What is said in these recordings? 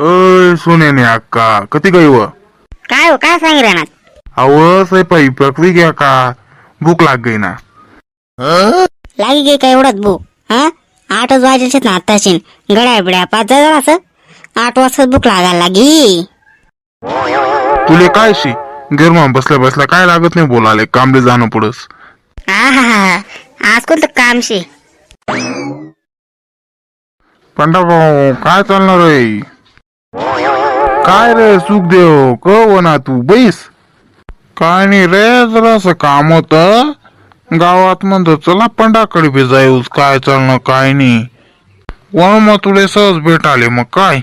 सोन्याने अक्का. कधी गई व काय हो काय सांग राहणार अव सैपाई प्रकवी घ्या का? भूक लाग गई ना. लागी गे काय एवढाच भूक? हा? आठच वाजायचे ना आताशी गड्या बिड्या पाच जरा आठ वाजता भूक लागायला लागी. तुले काय शी? गिरमा बसल्या बसल्या काय लागत नाही बोलाले कामले जाणं पुढस आहा आज कोणतं काम शे? पंडा भाऊ काय चालणार रे काय रे सुखदेव? कव ना तू बैस. काय नाही रे जरासं काम होत. गावात म्हणतो चला पंडाकडे बी जाऊस काय चालणं काय नाही. वा मग तुले सहज भेट आले मग काय?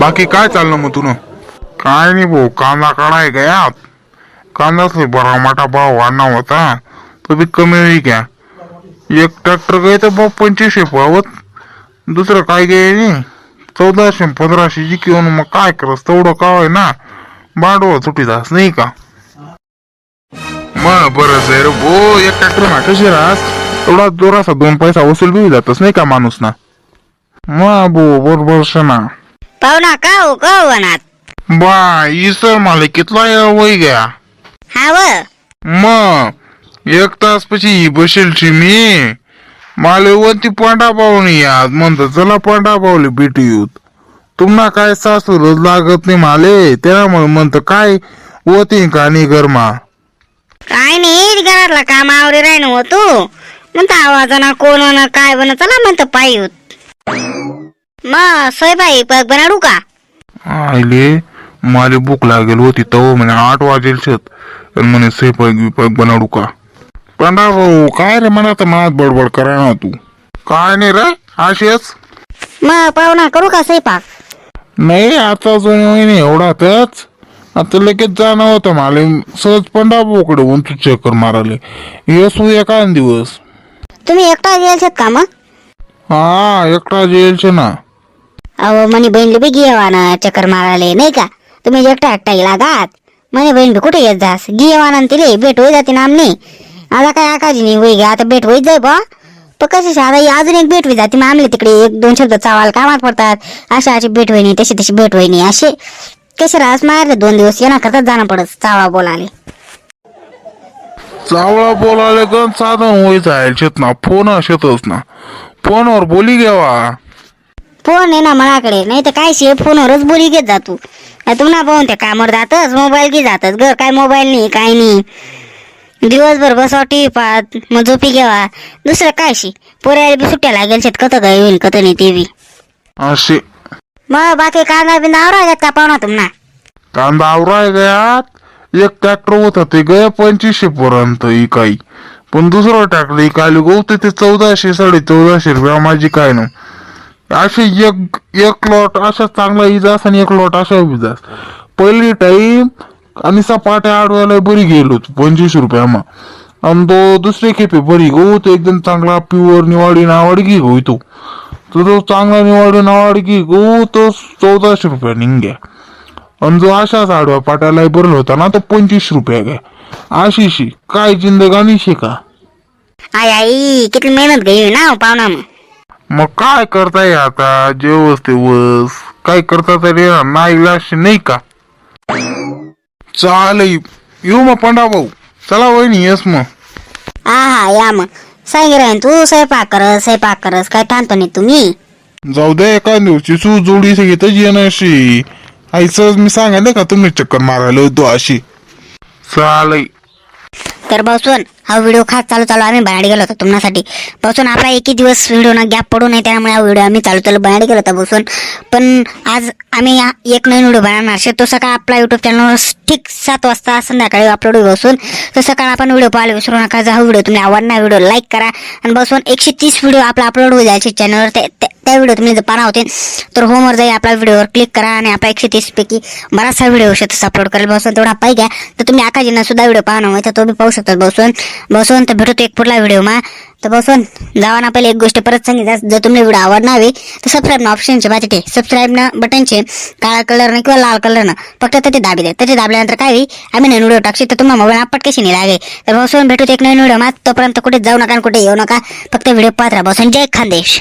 बाकी काय चाललं मग तुन? काय नाही भाऊ कांदा काढाय गयात. कांदाच बरा मोठा भाव वाढणार होता तो बी कमी होई घ्या एक ट्रॅक्टर गे तर भाऊ पंचवीसशे पावत दुसरं काय गे चौदाशे पंधराशे जी घेऊन मग काय करस? तेवढं काय ना भांडवल सुटीदास नाही का? मग बरं आहे रे भो एक ट्रॅक्टर ना कशी राहस? तेवढा जोरासा दोन पैसा वसूल बी जातच नाही का माणूस ना मग भो बरोबर शना. पाहुणा का हो का हो अनाथ बा इसर मला कितला वय गया? हा व. मग एक तास पशी बसेलची मी. माले वरती पांडा पाहुणे आज. म्हणतो चला पांडा पावले भेटू येऊत. तुम्हाला काय सासूरच लागत नाही माले. त्यामुळे म्हणतो काय होती का नाही गरमा काय नाही घरातला काम आवरे राहिन हो तू. म्हणता आवाजाना कोण ना काय बन चला म्हणतं पायी होत मग सोयबाई पग बनाडू का? आईले माले भूक लागेल होती तव म्हणे आठ वाजेल शेत. आणि म्हणे स्वयंपाक बिपाक बनाडू का? पांडा भाऊ काय रे म्हणा तर मनात बडबड करा ना तू. काय नाही रे असेच मग पाहुणा करू का स्वयंपाक? नाही आता जो नाही एवढा त्याच आता लगेच जाणं होतं मला. सहज पंडा भाऊकडे उंच चक्कर माराले येसू एका दिवस. तुम्ही एकटा गेलशात का मग? हा एकटा जेलचे ना. अहो म्हणे बहिणीला बी गियवाना चक्कर मारायला नाही का? तुम्ही एकटा एकटा गेला गात म्हणे बहीण बी कुठे येत जास? गियवाना तिले भेट होई जाते ना आमने. आता काय आकाजी नाही होई गा आता भेट होईत जाय बा पण कशी आता अजून एक भेट होई जाते मग आमले तिकडे एक दोन शब्द चावाल कामात पडतात. अशा अशी भेट होईनी तशी तशी भेट होईनी असे. कसे रास मारले दोन दिवस येणार जाणं पडत चावा बोलाले चावळा बोलाले गण साधन होई जायचेत ना फोन असेतच ना. फोनवर बोली घ्यावा फोन आहे ना मनाकडे नाही तर काय शे फोनवरच बोली घेत जातो तुम्हाला पाहून त्या कामावर जातच मोबाईल घे जातच घर काय मोबाईल नाही काय नाही. दिवसभर बसाव टी व्ही पाहत मग झोपी घ्यावा. दुसरं काय शे? पोऱ्याला बी सुट्ट्या लागेल शेत कत काय होईल कत नाही ते बी. असे मग बाकी कांदा बिंदा आवरा का पाहुणा तुम्हाला कांदा आवराय गयात. एक ट्रॅक्टर होता ते गया पंचवीसशे पर्यंत इकाई पण दुसरं ट्रॅक्टर इकायला गवते ते चौदाशे साडे चौदाशे रुपया माझी काय ना. असे एक एक लॉट अशा चांगला इजास आणि एक लॉट अशा इजास. पहिली टाईम आणि सपाट्या आडवायला बरी गेलो पंचवीस रुपया मग आणि तो दुसरे खेपे बरी गहू तो एकदम चांगला प्युअर निवाडी नावाडी घे गहू तो तो जो चांगला निवाडी नावाडी घे गहू तो चौदाशे रुपया निघ्या आणि जो अशाच आडवा पाट्याला बरल होता ना तो पंचवीस रुपया घ्या. अशीशी काय जिंदगानी शिका. आई आई किती मेहनत गई ना पाहुणा मग. काय करताय आता? जेवस ते वस काय करता तरी नाही नाही का? चाल येऊ मग पंडा भाऊ. चला वहिनी येस मग. हा हा या मग. सांग राहीन तू स्वयंपाक करस स्वयंपाक करस काय थांबतो नाही तुम्ही? जाऊ द्या एका दिवशी सू जोडी सगळी येणं अशी. आईच मी सांगायला का तुम्ही चक्कर मारायला होतो अशी. चालय. तर बसून हा व्हिडिओ खास चालू चालू आम्ही बाहेर गेलो होतो तुम्हासाठी. बसून आपला एकही दिवस व्हिडिओ ना गॅप पडू नये त्यामुळे हा व्हिडिओ आम्ही चालू चालू बाहेर गेलो होतो बसून. पण आज आम्ही एक नवीन व्हिडिओ बनवणार शे तो सकाळ आपला युट्यूब चॅनलवर ठीक सात वाजता संध्याकाळी अपलोड होईल बसून. तर सकाळ आपण व्हिडिओ पाहायला विसरू नका. जर हा व्हिडिओ तुम्ही आवडणार व्हिडिओ लाईक करा. आणि बसून एकशे तीस व्हिडिओ आपला अपलोड होऊ जायचे चॅनलवर ते त्या व्हिडिओ तुम्ही जर पाहणार होते तर होमवर जाई आपल्या व्हिडिओवर क्लिक करा आणि आपला एकशे तीस पैकी बराचसा व्हिडिओ शेतच अपलोड करेल बसून. तेवढा पाहिजे घ्या. तर तुम्ही आकाजींना सुद्धा व्हिडिओ पाहणार तर तो बी पाहू शकतात बसून. बसून तर भेटतो एक पुढला व्हिडिओ मा. तर बसून जावा ना पहिले एक गोष्ट परत सांगितलं. जर तुम्ही व्हिडिओ आवडणार हवे तर सबस्क्राईब ना ऑप्शनचे बाजूचे सबस्क्राईब ना बटनचे काळा कलरनं किंवा लाल कलरनं फक्त ते दाबी दे त्याचे दाबल्यानंतर काय होईल? आम्ही नवीन व्हिडिओ टाकशी तर तुम्हाला मोबाईल आपट कशी नाही लागे तर बसून भेटू एक नवीन व्हिडिओ मा. तोपर्यंत कुठे जाऊ नका आणि कुठे येऊ नका. फक्त व्हिडिओ पाहत राहा. बसून जय खानदेश.